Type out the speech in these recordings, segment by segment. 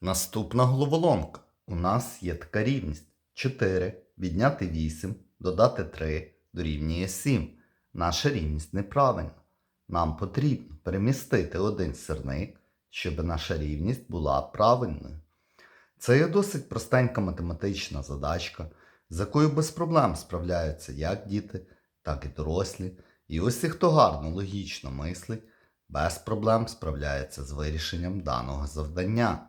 Наступна головоломка. У нас є така рівність. 4 відняти 8, додати 3 дорівнює 7. Наша рівність неправильна. Нам потрібно перемістити один сірник, щоб наша рівність була правильною. Це є досить простенька математична задачка, з якою без проблем справляються як діти, так і дорослі. І усі, хто гарно логічно мислить, без проблем справляється з вирішенням даного завдання.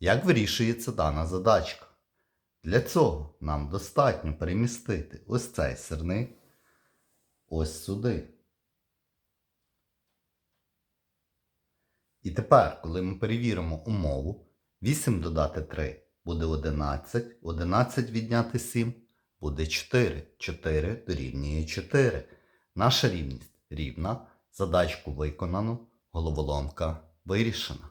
Як вирішується дана задачка? Для цього нам достатньо перемістити ось цей сирник ось сюди. І тепер, коли ми перевіримо умову, 8 додати 3 буде 11, 11 відняти 7 буде 4. 4 дорівнює 4. Наша рівність рівна. Задачку виконано, головоломка вирішена.